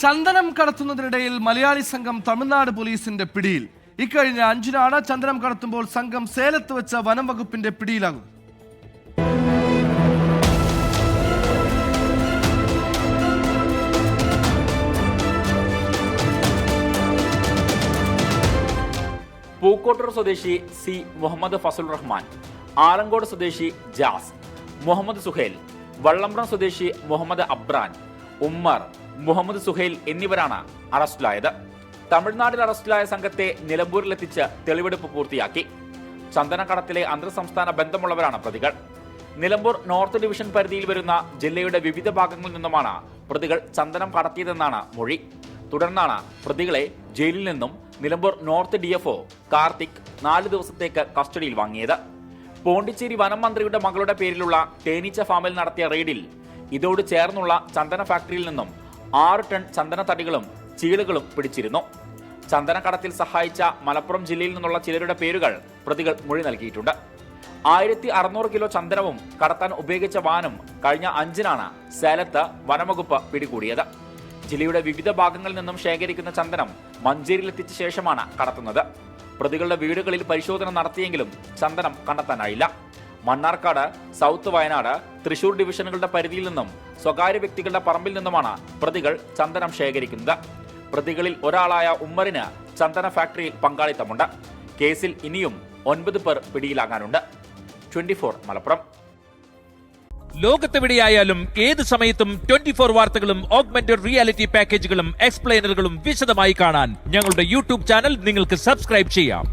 ചന്ദനം കടത്തുന്നതിനിടയിൽ മലയാളി സംഘം തമിഴ്നാട് പോലീസിന്റെ പിടിയിൽ. ഇക്കഴിഞ്ഞ അഞ്ചിനാണ് ചന്ദനം കടത്തുമ്പോൾ സംഘം സേലത്ത് വെച്ച വനം വകുപ്പിന്റെ പിടിയിലാകും പൂക്കോട്ടൂർ സ്വദേശി സി മുഹമ്മദ് ഫസൽ റഹ്മാൻ ആലങ്കോട് സ്വദേശി ജാസ് മുഹമ്മദ് സുഹേൽ വള്ളംപ്രം സ്വദേശി മുഹമ്മദ് അബ്രാൻ ഉമ്മർ മുഹമ്മദ് സുഹേൽ എന്നിവരാണ് അറസ്റ്റിലായത്. തമിഴ്നാട്ടിൽ അറസ്റ്റിലായ സംഘത്തെ നിലമ്പൂരിലെത്തിച്ച് തെളിവെടുപ്പ് പൂർത്തിയാക്കി. ചന്ദനക്കടത്തിലെ അന്തർ സംസ്ഥാന ബന്ധമുള്ളവരാണ് പ്രതികൾ. നിലമ്പൂർ നോർത്ത് ഡിവിഷൻ പരിധിയിൽ വരുന്ന ജില്ലയുടെ വിവിധ ഭാഗങ്ങളിൽ നിന്നുമാണ് പ്രതികൾ ചന്ദനം കടത്തിയതെന്നാണ് മൊഴി. തുടർന്നാണ് പ്രതികളെ ജയിലിൽ നിന്നും Nilambur north D F Karthik നാല് ദിവസത്തേക്ക് കസ്റ്റഡിയിൽ വാങ്ങിയത്. പോണ്ടിച്ചേരി വനം മന്ത്രിയുടെ മകളുടെ പേരിലുള്ള തേനീച്ച ഫാമിൽ നടത്തിയ റെയ്ഡിൽ ഇതോട് ചേർന്നുള്ള ചന്ദന ഫാക്ടറിയിൽ നിന്നും ആറ് ടൺ ചന്ദന തടികളും ചീളുകളും പിടിച്ചിരുന്നു. ചന്ദനക്കടത്തിൽ സഹായിച്ച മലപ്പുറം ജില്ലയിൽ നിന്നുള്ള ചിലരുടെ പേരുകൾ പ്രതികൾ മൊഴി നൽകിയിട്ടുണ്ട്. ആയിരത്തി അറുന്നൂറ് കിലോ ചന്ദനവും കടത്താൻ ഉപയോഗിച്ച വാനും കഴിഞ്ഞ അഞ്ചിനാണ് സേലത്ത് വനംവകുപ്പ് പിടികൂടിയത്. ജില്ലയുടെ വിവിധ ഭാഗങ്ങളിൽ നിന്നും ശേഖരിക്കുന്ന ചന്ദനം മഞ്ചേരിയിലെത്തിച്ച ശേഷമാണ് കടത്തുന്നത്. പ്രതികളുടെ വീടുകളിൽ പരിശോധന നടത്തിയെങ്കിലും ചന്ദനം കണ്ടെത്താനായില്ല. മണ്ണാർക്കാട് സൗത്ത് വയനാട് തൃശൂർ ഡിവിഷനുകളുടെ പരിധിയിൽ നിന്നും സ്വകാര്യ വ്യക്തികളുടെ പറമ്പിൽ നിന്നുമാണ് പ്രതികൾ ചന്ദനം ശേഖരിക്കുന്നത്. പ്രതികളിൽ ഒരാളായ ഉമ്മറിന് ചന്ദന ഫാക്ടറിയിൽ പങ്കാളിത്തമുണ്ട്. കേസിൽ ഇനിയും ഒൻപത് പേർ പിടിയിലാകാനുണ്ട്. Twenty four Malappuram. ലോകത്തെവിടെയായാലും ഏത് സമയത്തും ട്വന്റി ഫോർ വാർത്തകളും ഓഗ്മെന്റഡ് റിയാലിറ്റി പാക്കേജുകളും എക്സ്പ്ലെയിനറുകളും വിശദമായി കാണാൻ ഞങ്ങളുടെ യൂട്യൂബ് ചാനൽ നിങ്ങൾക്ക് സബ്സ്ക്രൈബ് ചെയ്യാം.